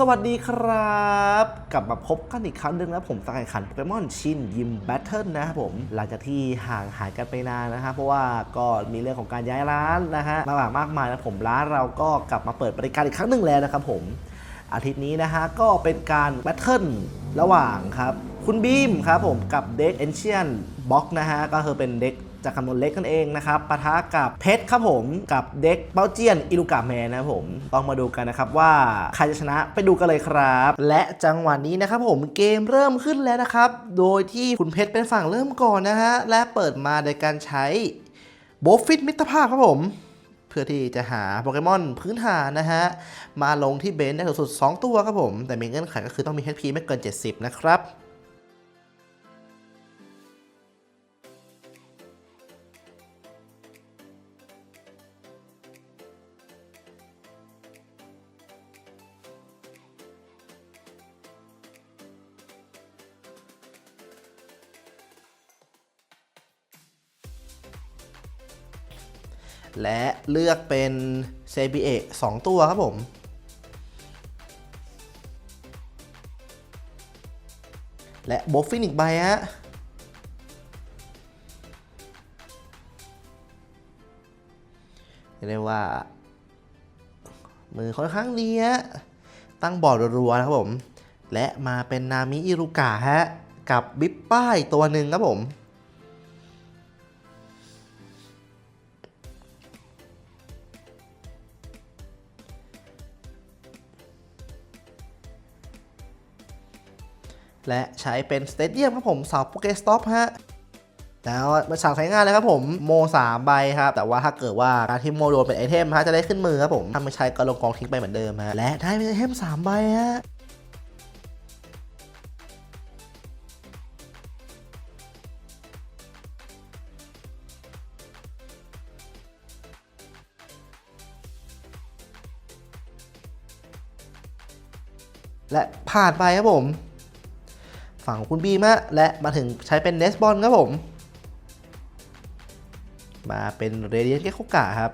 สวัสดีครับ กลับมาพบกันอีกครั้งหนึ่งนะผมสกายขันโปเกมอนชินยิมแบทเทิลนะครับผม หลังจากที่ห่างหายกันไปนานนะฮะเพราะว่าก็มีเรื่องของการย้ายร้านนะฮะมากมากมายนะผมร้านเราก็กลับมาเปิดบริการอีกครั้งหนึ่งแล้วนะครับผมอาทิตย์นี้นะฮะก็เป็นการแบทเทิลระหว่างครับ คุณบีมครับผมกับเด็กเอนเชียนบ็อกนะฮะก็คือเป็นเด็ก จากคำนวณเล็กนั่นเองนะครับปะทะกับเพชรครับผมกับเด็กเบลเจียนอิลูกาแมนนะผมต้องมาดูกันนะครับว่าใครจะชนะไปดูกันเลยครับ และจังหวะนี้นะครับผมเกมเริ่มขึ้นแล้วนะครับ โดยที่คุณเพชรเป็นฝั่งเริ่มก่อนนะฮะและเปิดมาโดยการใช้โบฟิตมิตรภาพครับผม เพื่อที่จะหาโปเกมอนพื้นฐานนะฮะ มาลงที่เบนได้สูงสุด 2 ตัวครับผม แต่มีเงื่อนไขก็คือต้องมี HP ไม่เกิน 70 นะครับ และเลือกเป็นเซบีเอสองตัวครับผมและโบฟฟินอีกใบฮะ เรียกว่า มือค่อนข้างดีฮะ ตั้งบอร์ดรัวๆนะครับผม และมาเป็นนามิอิรุกะฮะ กับบิ๊ปป้ายตัวหนึ่งครับผม และใช้เป็นสเตเดียมครับผมเสาโปเกสต็อปฮะแล้วมาสั่งใช้งานเลยครับผมโม3ใบครับ แต่ว่าถ้าเกิดว่าการที่โมโดนเป็นไอเทมฮะจะได้ขึ้นมือครับผมถ้าไม่ใช้ก็ลงกองทิ้งไปเหมือนเดิมฮะและได้เป็นไอเทม3ใบฮะและผ่านไปครับผม ฝั่งคุณบีมะและมาถึงใช้เป็นเนสบอลครับผม มาเป็นเรเดียนเกโคกะครับ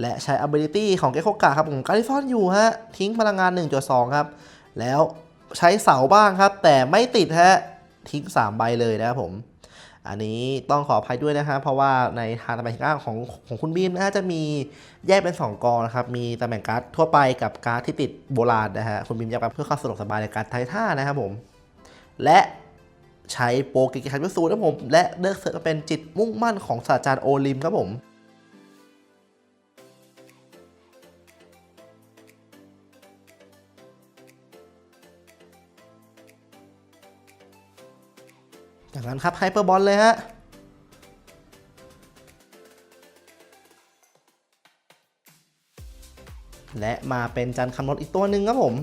และใช้ ability ของเกโคกะครับผมการที่ซ่อนอยู่ฮะ ทิ้งพลังงาน 1.2 ครับ แล้วใช้เสาบ้างครับ แต่ไม่ติดฮะ ทิ้ง 3 ใบเลยนะครับผม อันนี้ต้องขออภัยด้วยนะฮะเพราะว่าในทางตำแหน่งการของของคุณบีมนะฮะจะมีแยกเป็น 2 กองนะครับ มีตำแหน่งการ์ดทั่วไปกับการ์ดที่ติดโบราณนะฮะคุณบีมแยกไปเพื่อความสะดวกสบายในการทายท่านะครับผม และใช้โปรกิกิคันวิสูนะครับผม และเลือกเสริมเป็นจิตมุ่งมั่นของศาสตราจารย์โอลิมครับผม จากนั้นครับไฮเปอร์บอลเลยฮะและมาเป็นจันคำนวณอีกตัวหนึ่งครับผม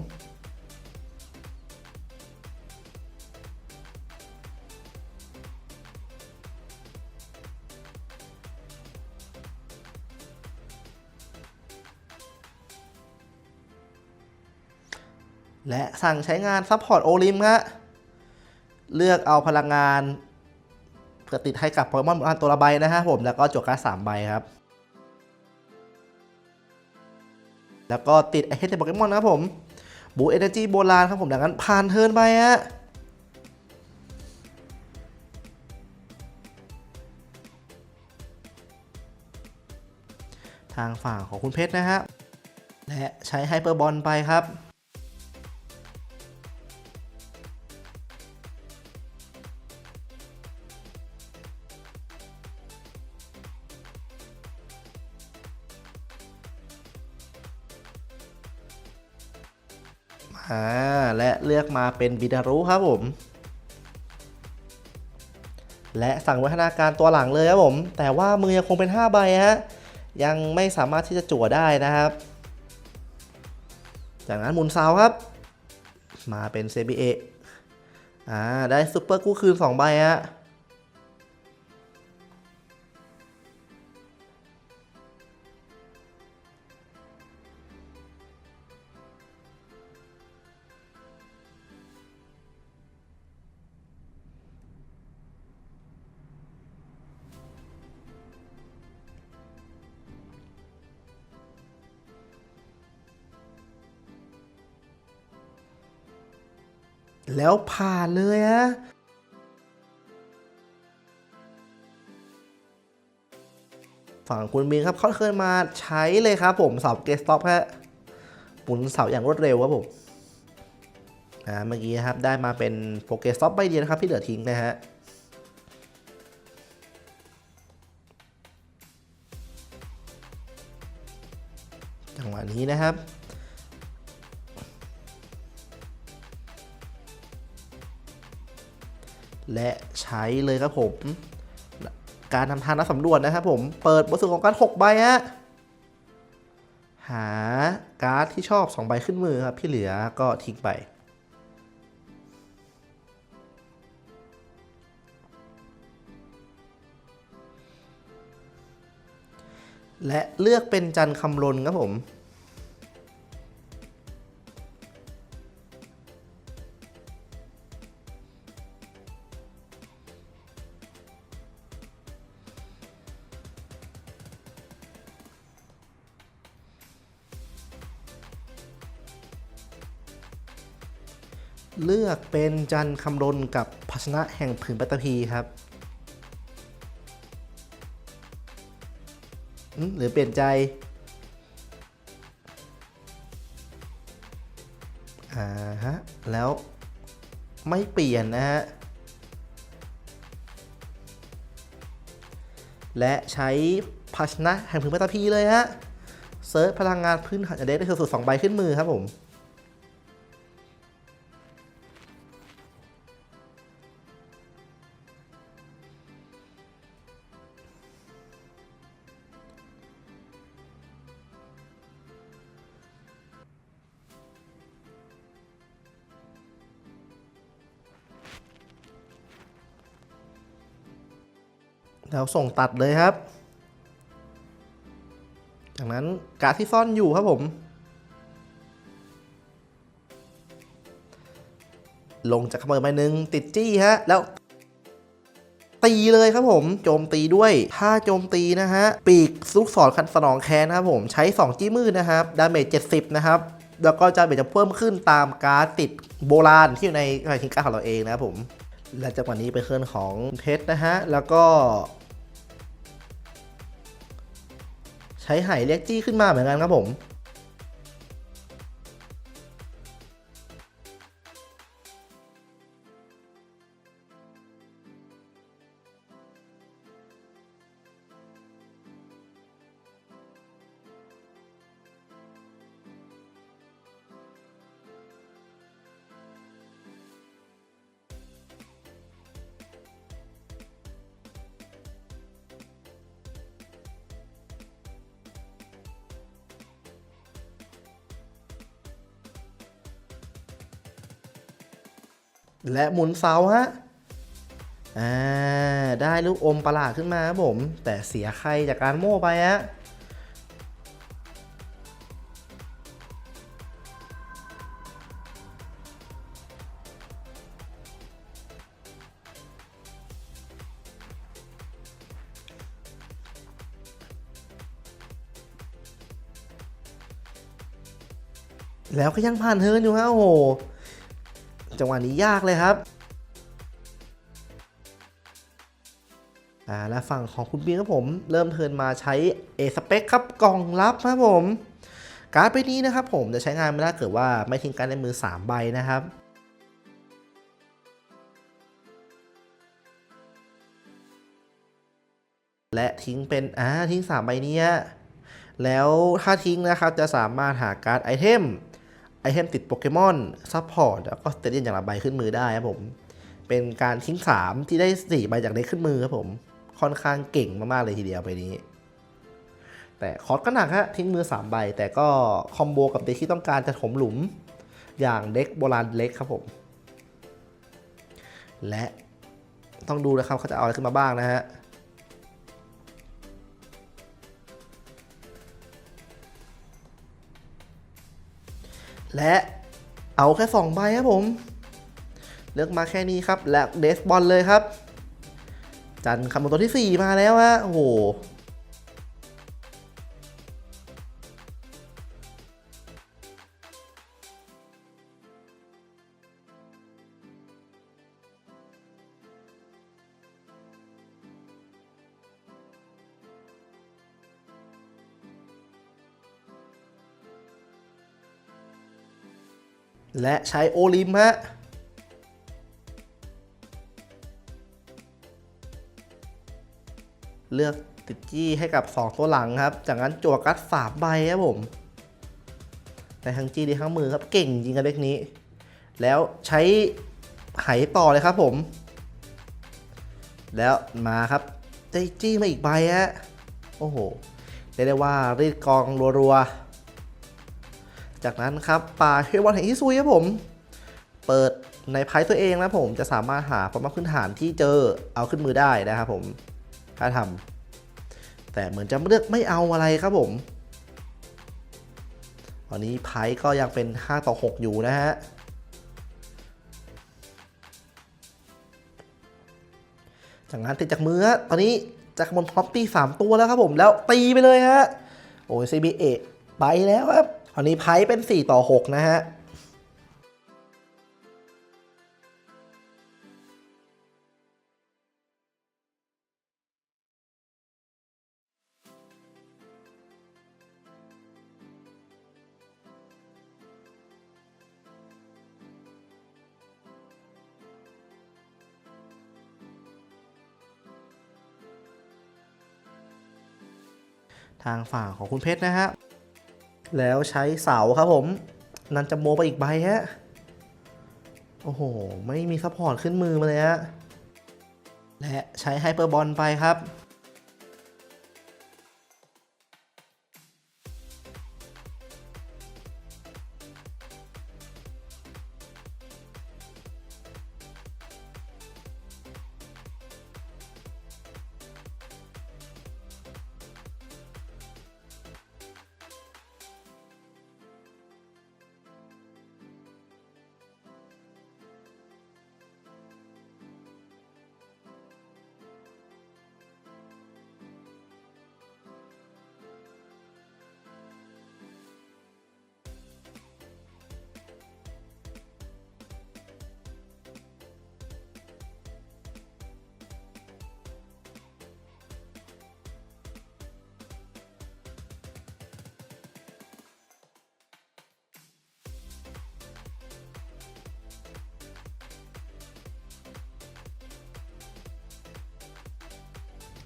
และสั่งใช้งานซัพพอร์ตโอลิมฮะ เลือกเอาพลังงานเพื่อติดให้กับโปเกมอนตัวละใบนะฮะผมแล้วก็จวกการ์ดสามใบครับ แล้วก็ติดไอเทมโปเกมอนนะครับผมบูเอเนจีโบราณครับผมดังนั้นผ่านเทิร์นไปฮะทางฝั่งของคุณเพชรนะฮะและใช้ไฮเปอร์บอลไปครับ อ่าและเลือกมาเป็นบิดารุครับผม และสั่งวัฒนาการตัวหลังเลยครับผม แต่ว่ามือยังคงเป็น 5 ใบฮะ ยังไม่สามารถที่จะจั่วได้นะครับ จากนั้นหมุนเสาครับ มาเป็นเซบีเออ่าได้ซุปเปอร์กู้คืน 2 ใบฮะ แล้วผ่านเลยฮะฝั่งคุณมินครับเขาเคยมาใช้เลยครับผมเสาเกสต็อปฮะหมุนเสาอย่างรวดเร็วครับผมอ่าเมื่อกี้ครับได้มาเป็นโปรเกสต็อปใบเดียวนะครับที่เหลือทิ้งนะฮะจังหวะนี้นะครับ และใช้เลยครับผม การทำทางนักสำรวจนะครับผม เปิดบทสรุปของการ6ใบฮะ หาการ์ดที่ชอบ 2 ใบขึ้นมือครับ ที่เหลือก็ทิ้งไป และเลือกเป็นจันคำลนครับผม เป็นจันคำรนกับภาชนะแห่งผืนปัตตภีครับหรือเปลี่ยนใจอ่าฮะ แล้วไม่เปลี่ยนนะฮะ และใช้ภาชนะแห่งผืนปัตตภีเลยฮะเซิร์ชพลังงานพื้นฐานจะได้ได้สุดสองใบขึ้นมือครับผม แล้วส่งตัดเลยครับ จากนั้นการดที่ซ่อนอยู่ครับผม ลงจากขโมยใบหนึ่งติดจี้ฮะ แล้วตีเลยครับผม โจมตีด้วยถ้าโจมตีนะฮะ ปีกลูกศรคันสนองแค้นนะครับผม ใช้ 2 จี้มืดนะครับ ดาเมจ70 นะครับ แล้วก็จะเมจจะเพิ่มขึ้นตามการ์ดติดโบราณที่อยู่ในไฟทิงการ์ดของเราเองนะครับผม และจากวันนี้เป็นเคลื่อนของเพชรนะฮะ แล้วก็ ใช้ไหเรียกจี้ขึ้นมาเหมือนกันครับผม และหมุนเสาฮะ อ่า ได้ลูกอมประหลาดขึ้นมาครับผม แต่เสียใครจากการโม่ไปฮะแล้วก็ยังผ่านเทิร์นอยู่ฮะโอ้โห จังหวะนี้ยากเลยครับอ่าและฝั่งของคุณบีครับผมเริ่มเทินมาใช้เอสเปคครับกล่องลับครับผม การ์ดใบนี้นะครับผมจะใช้งานไม่ได้เกิดว่าไม่ทิ้งการในมือ 3 ใบนะครับ และทิ้งเป็นอ่าทิ้ง 3 ใบเนี้ยแล้วถ้าทิ้งนะครับจะสามารถหาการ์ดไอเทม ไอเทมติดโปเกมอนซัพพอร์ตแล้วก็สเตเดียนอย่างละใบขึ้นมือได้ครับผม เป็นการทิ้ง 3 ที่ได้ 4 ใบจากเด็กขึ้นมือครับผม ค่อนข้างเก่งมากๆเลยทีเดียวไปนี้ แต่คอร์สก็หนักฮะทิ้งมือ 3 ใบ แต่ก็คอมโบกับเด็กที่ต้องการจะถมหลุมอย่างเด็กโบราณเล็กครับผม และต้องดูนะครับเขาจะเอาอะไรขึ้นมาบ้างนะฮะ และเอาแค่2ใบครับผม เลือกมาแค่นี้ครับ และเดสบอลเลยครับ จันคำวณตัวที่ 4 มาแล้วฮะโอ้โห และใช้โอลิมฮะเลือกติดจี้ให้กับ 2 ตัวหลังครับ จากนั้นจั่วกัดสามใบครับผมในทั้งจี้ดีทั้งมือครับเก่งจริงกับเด็กนี้ แล้วใช้ไหต่อเลยครับผม แล้วมาครับได้จี้มาอีกใบฮะโอ้โหเรียกได้ว่ารีดกองรัวๆ จากนั้นครับป่าเฮวันแห่งฮิซุยครับผม เปิดในไพ่ตัวเองนะผมจะสามารถหาความพื้นฐานที่เจอเอาขึ้นมือได้นะครับผม ถ้าทำแต่เหมือนจะเลือกไม่เอาอะไรครับผมตอนนี้ไพ่ก็ยังเป็น 5 ต่อ 6 อยู่นะฮะจากนั้นติดจากมือตอนนี้จากบนพร้อมตีสามตัวแล้วครับผมแล้วตีไปเลยฮะโอ้ย CBA ไปแล้วครับ ตอนนี้ไพ่เป็น 4 ต่อ 6 นะฮะทางฝั่งของคุณเพชรนะฮะ แล้วใช้เสาครับผม นันจะโมไปอีกใบฮะ โอ้โห ไม่มีซัพพอร์ตขึ้นมือมาเลยฮะ และใช้ไฮเปอร์บอลไปครับ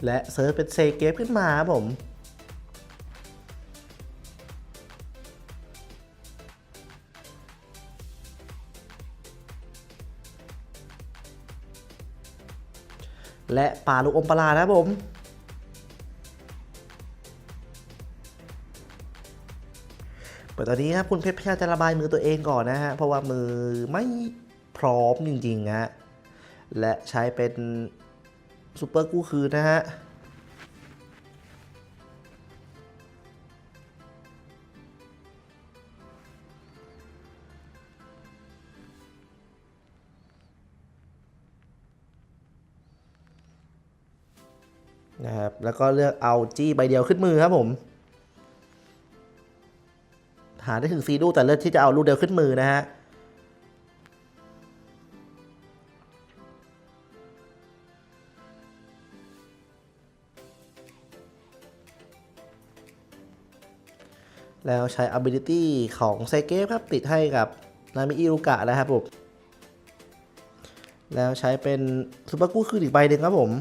และเซิร์ชเป็นเซเกฟขึ้นมาครับผมและป่าลูกอมปลานะครับผม เปิดตอนนี้ครับคุณเพชรพยายามจะระบายมือตัวเองก่อนนะฮะ เพราะว่ามือไม่พร้อมจริงๆฮะ และใช้เป็น ซูเปอร์กู้คืนนะฮะนะครับ แล้วก็เลือกเอาจี้ใบเดียวขึ้นมือครับผม หาได้ถึงซีดูแต่เลือกที่จะเอาลูกเดียวขึ้นมือนะฮะ แล้วใช้ ability ของไซเกฟครับ ติดให้กับนามิอิรุกะนะครับผม แล้วใช้เป็นซูเปอร์กู้คืนอีกใบหนึ่งครับผม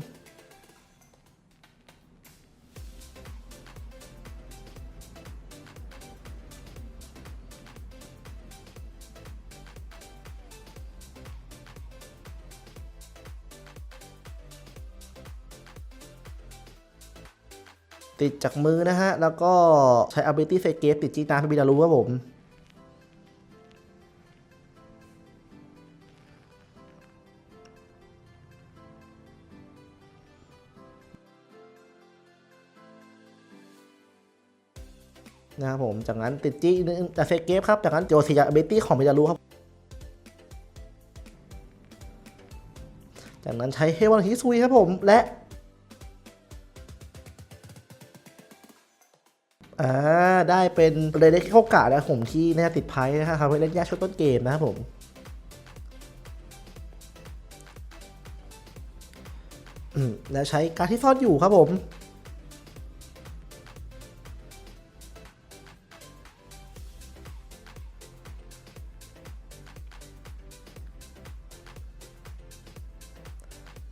ติดจากมือนะฮะ แล้วก็ใช้ ability เซเกฟติดจีตามให้บิดารู้ครับผมนะครับผม จากนั้นติดจี้จากเซเกฟครับ จากนั้นโจซีจาก ability ของบิดารู้ครับ จากนั้นใช้เฮวันฮิซุยครับผม และ ได้เป็นเรเด็กโอกาสนะผมที่น่าติดไพ่นะครับทำให้เล่นยากช่วงต้นเกมนะครับผมและใช้การที่ซ่อนอยู่ครับผม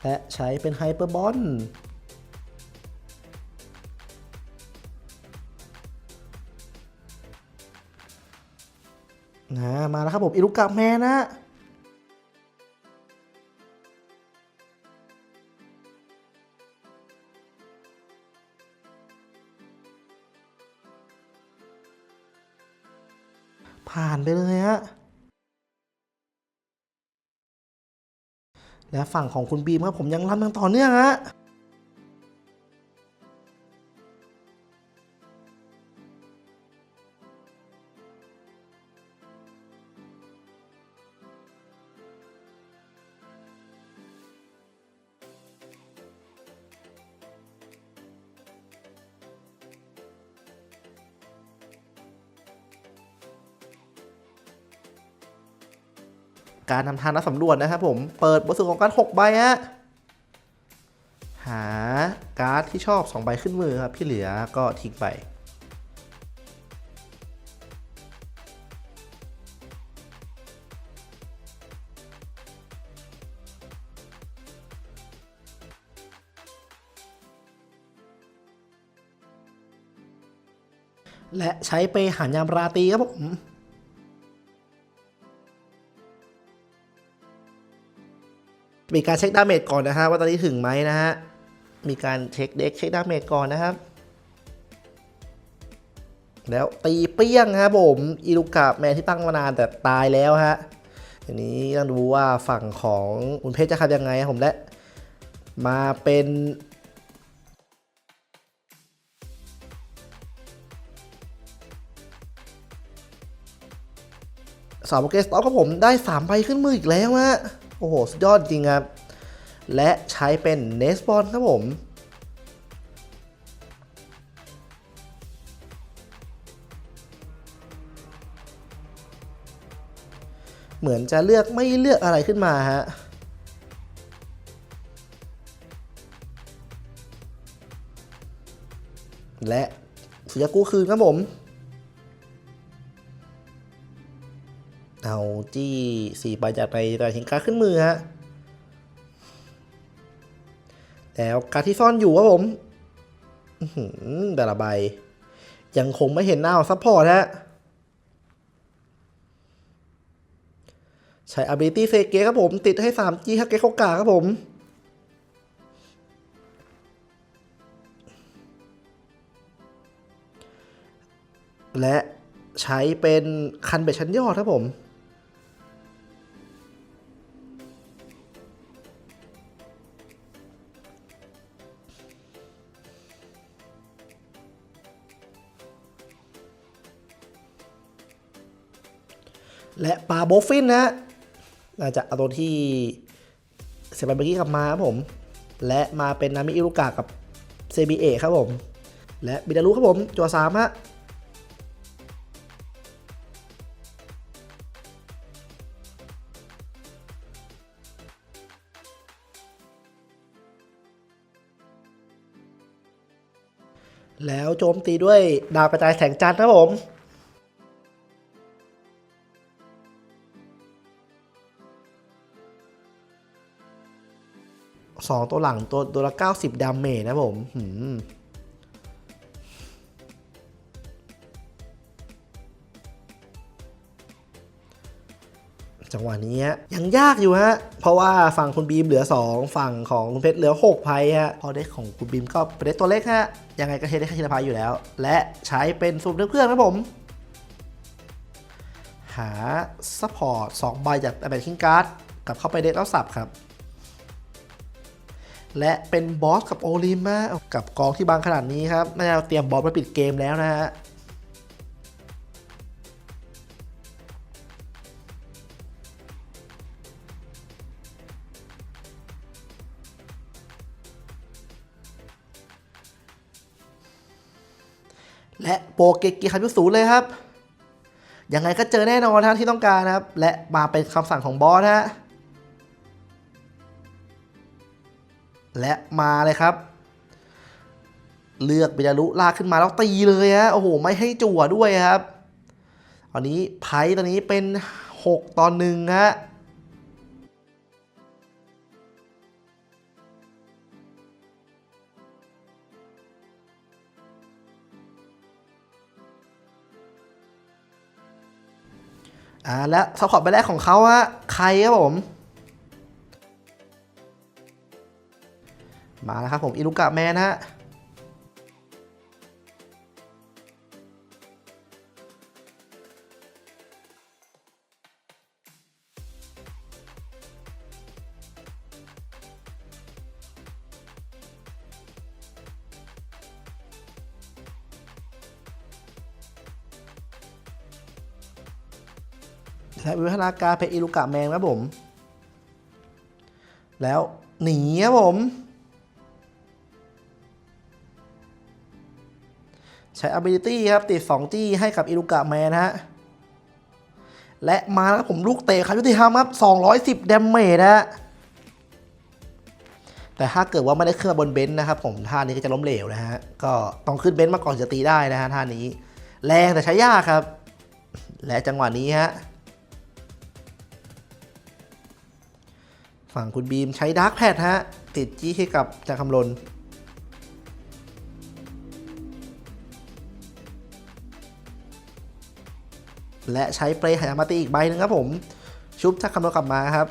และใช้เป็นไฮเปอร์บอล นะมาแล้วครับผมอิรุกะแมนนะผ่านไปเลยฮะ และฝั่งของคุณบีมครับผมยังรับยังต่อเนื่องฮะ การนำทางนักสำรวจนะครับผมเปิดบทสรุปของการ6ใบฮะหาการ์ดที่ชอบ 2 ใบขึ้นมือครับที่เหลือก็ทิ้งไปและใช้ไปหารยามราตรีครับผม มีการเช็คดาเมจก่อนนะฮะว่าตอนนี้ถึงไหมนะฮะ มีการเช็คเด็กเช็คดาเมจก่อนนะครับ แล้วตีเปี้ยงครับผมอิรุกะแมนที่ตั้งมานานแต่ตายแล้วฮะทีนี้ต้องดูว่าฝั่งของคุณเพชรจะทำยังไงครับผมและ มาเป็นสาวโปเกสต็อกครับผมได้3ใบขึ้นมืออีกแล้วฮะ โอ้โห สุดยอดจริงครับ และใช้เป็นเนสบอลครับผมเหมือนจะเลือกไม่เลือกอะไรขึ้นมาฮะ และสุยากูคืนครับผม เอาจี้สี่ใบจากในรายทิ้งการขึ้นมือฮะ แล้วการที่ซ่อนอยู่ครับผมแต่ละใบ ยังคงไม่เห็นหน้าของซัพพอร์ตฮะ ใช้ ability เซเกครับผม ติดให้ 3G ฮักเกโคกาครับผมและใช้เป็นคันเบ็ดชั้นยอดครับผม และปลาโบฟินนะฮะน่าจะเอาตัวที่เซบาเบกี้กลับมาครับผม และมาเป็นนามิอิรุกะกับเซบีเอครับผม และบิดารุครับผมจัวสามฮะแล้วโจมตีด้วยดาวกระจายแสงจันทร์ครับผม สองตัวหลังตัวตัวละ90ดาเมจนะผมหืมจังหวะนี้ยังยากอยู่ฮะ เพราะว่าฝั่งคุณบีมเหลือ 2 ฝั่งของคุณเพชรเหลือ6ไพ่ฮะ พอเด็กของคุณบีมก็เป็นเด็กตัวเล็กฮะ ยังไงก็เทได้แค่ทีละไพ่อยู่แล้ว และใช้เป็นสูบเครื่องนะผม หาซัพพอร์ต2ใบจากแบทคิงการ์ดกลับเข้าไปเด็กแล้วสับครับ และเป็นบอสกับโอลิมมากับกองที่บางขนาดนี้ครับน่าจะเตรียมบอสมาปิดเกมแล้วนะฮะและโปรเกกิคันยุสูเลยครับยังไงก็เจอแน่นอนท่านที่ต้องการนะครับ และมาเป็นคำสั่งของบอสฮะ และมาเลยครับ เลือกเบญารุลากขึ้นมาแล้วตีเลยฮะโอ้โห ไม่ให้จั่วด้วยครับตอนนี้ไพ่ตอนนี้เป็น 6ต่อหนึ่งฮะอ่าและซัพพอร์ตใบแรกของเขาฮะใครครับผม มาแล้วครับผมอิลุกะแมนฮะและวิวัฒนาการเป็นอิลุกะแมนครับผม แล้วหนีครับผม ช้ ability ครับติด 2 จี้ให้กับอิลุกะแมนฮะ และมาแล้วผมลูกเตะครับยุติธรรมครับ 210 ดาเมจฮะ แต่ถ้าเกิดว่าไม่ได้เคลื่อนบนเบนซ์นะครับผมท่านี้ก็จะล้มเหลวนะฮะ ก็ต้องขึ้นเบนซ์มาก่อนจะตีได้นะฮะท่านี้ แรงแต่ใช้ยากครับ และจังหวะนี้ฮะฝั่งคุณบีมใช้ดาร์กแพดฮะ ติดจี้ให้กับจางคำลน และใช้เปรย์หายามาตีอีกใบหนึงครับผม ชุบจางคำลนกลับมาครับ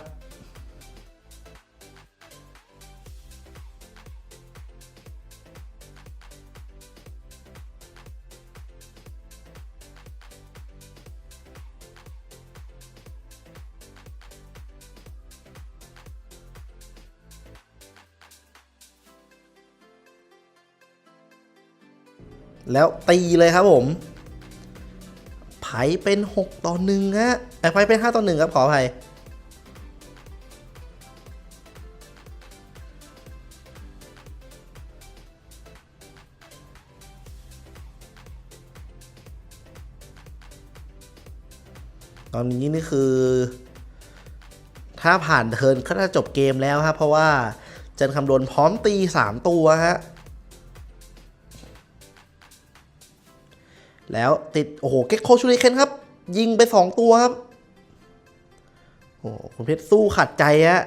แล้วตีเลยครับผม ไพ่เป็น 6 ต่อ1ฮะไอ้ไพ่เป็น 5 ต่อ1ครับขออภัยตอนนี้นี่คือ ถ้าผ่านเทิร์นก็จะจบเกมแล้วครับเพราะว่า เจนคำโดนพร้อมตี 3 ตัวฮะ แล้วติด โอ้โห เก็กโคชูริเคนครับ ยิงไป 2 ตัวครับ โอ้โหคุณเพชรสู้ขัดใจฮะ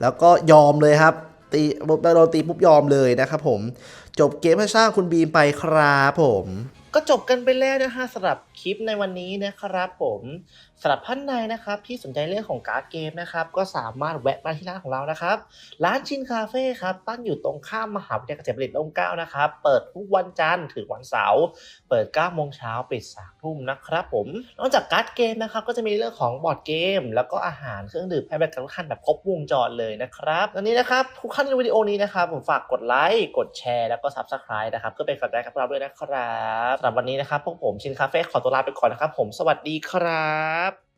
แล้วก็ยอมเลยครับ ตีโดนตีปุ๊บยอมเลยนะครับผม จบเกมให้สร้างคุณบีมไปครับผม ก็จบกันไปแล้วนะฮะสำหรับคลิปในวันนี้นะครับผมสำหรับท่านใดนะครับที่สนใจเรื่องของการ์ดเกมนะครับก็สามารถแวะมาที่ร้านของเรานะครับ ร้านชินคาเฟ่ครับตั้งอยู่ตรงข้ามมหาวิทยาลัยเกษตรบัณฑิตร่มเก้านะครับเปิดทุกวันจันทร์ถึงวันเสาร์เปิด9โมงเช้าปิด3ทุ่มนะครับผมนอกจากการ์ดเกมนะครับก็จะมีเรื่องของบอร์ดเกม แล้วก็อาหารเครื่องดื่มให้บริการทุกท่านแบบครบวงจรเลยนะครับตอนนี้นะครับทุกท่านในวิดีโอนี้นะครับผมฝากกดไลค์กดแชร์แล้วก็ subscribe นะครับเพื่อเป็นกำลังใจกับเราด้วยนะครับำหรับวันนี้นะครับพวกผมชินคาเฟ่ขอตัวลาไปก่อนนะครับ ผมสวัสดีครับ